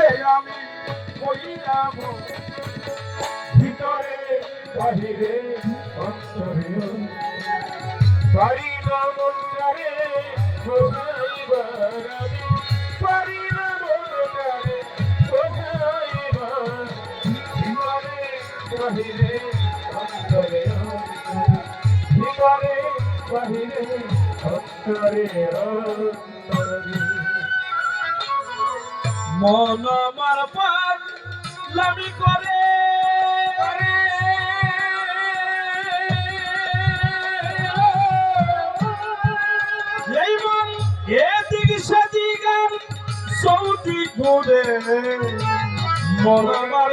যে আমি কইলাম ভিতরে, বাহিরে, অন্তরে। পারি মন্দারে বোঝাইবার আমি। পারি মন্দারে বোঝাইবার ভিতরে, বাহিরে, অন্তরে। ভিতরে, বাহিরে, অন্তরে অন্তরে। মন আমার পান করে। এই মন এদিক সেদিক সৌদি ঘুরে। মন আমার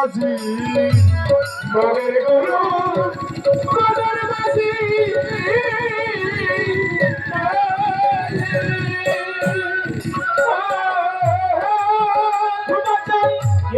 আসল মনের গুরু মনের মাঝি।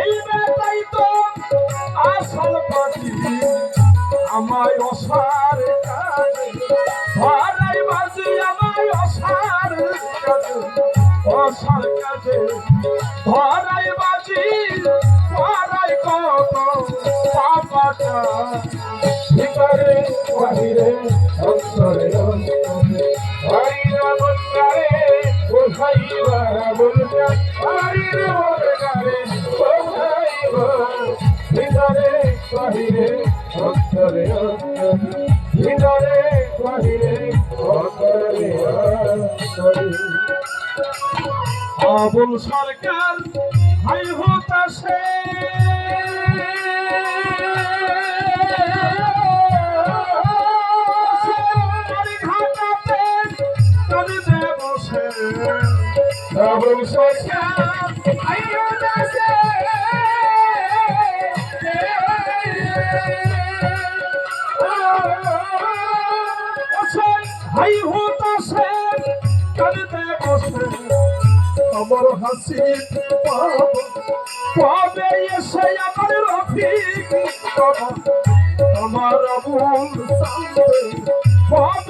এই বাহিরে অন্তরে ভিতরে বাহিরে অন্তরে আবুল সরকার হাই হতাশে। আবুল সরকার হাই হতাশে। হাই হতাশে কাঁদিতে বসে আমার হাসি পাব এসে আমার রফিক আমার আবুল সামনে পাবে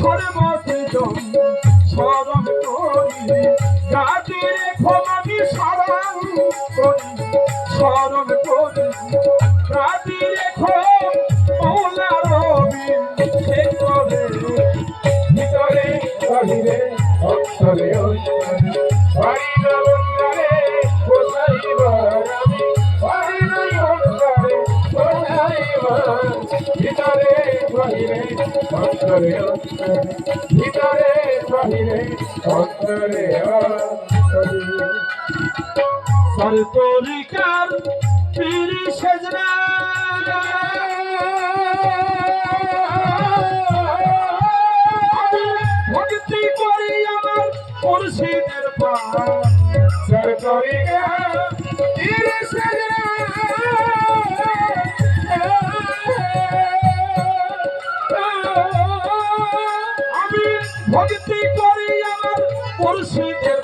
সর্বত্র জন স্মরণ করি। গাছের খোলামি স্মরণ করি স্মরণ করি। গাছের খোল মৌলা রবি ভিতরে বাহিরে অন্তরে অন্তরে অন্তরে, ভিতরে বাহিরে অন্তরে সন্তরিকার পীর সেজনা ভক্তি করি আমার মুর্শিদের পা সন্তরিকার পীর সেজনা করি আমার মুর্শিদের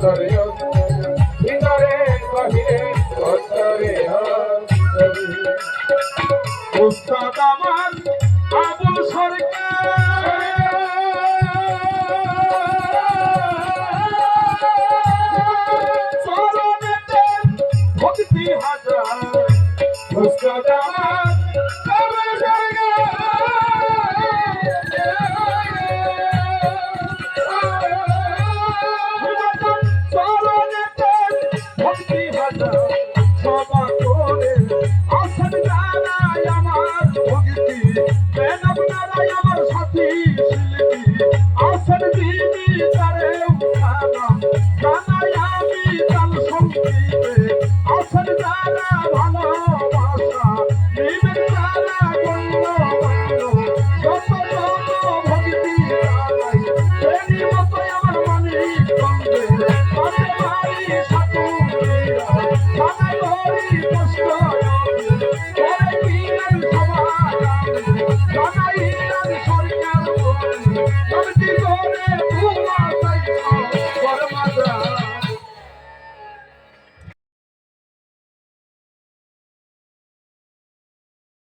sorry हरी भजन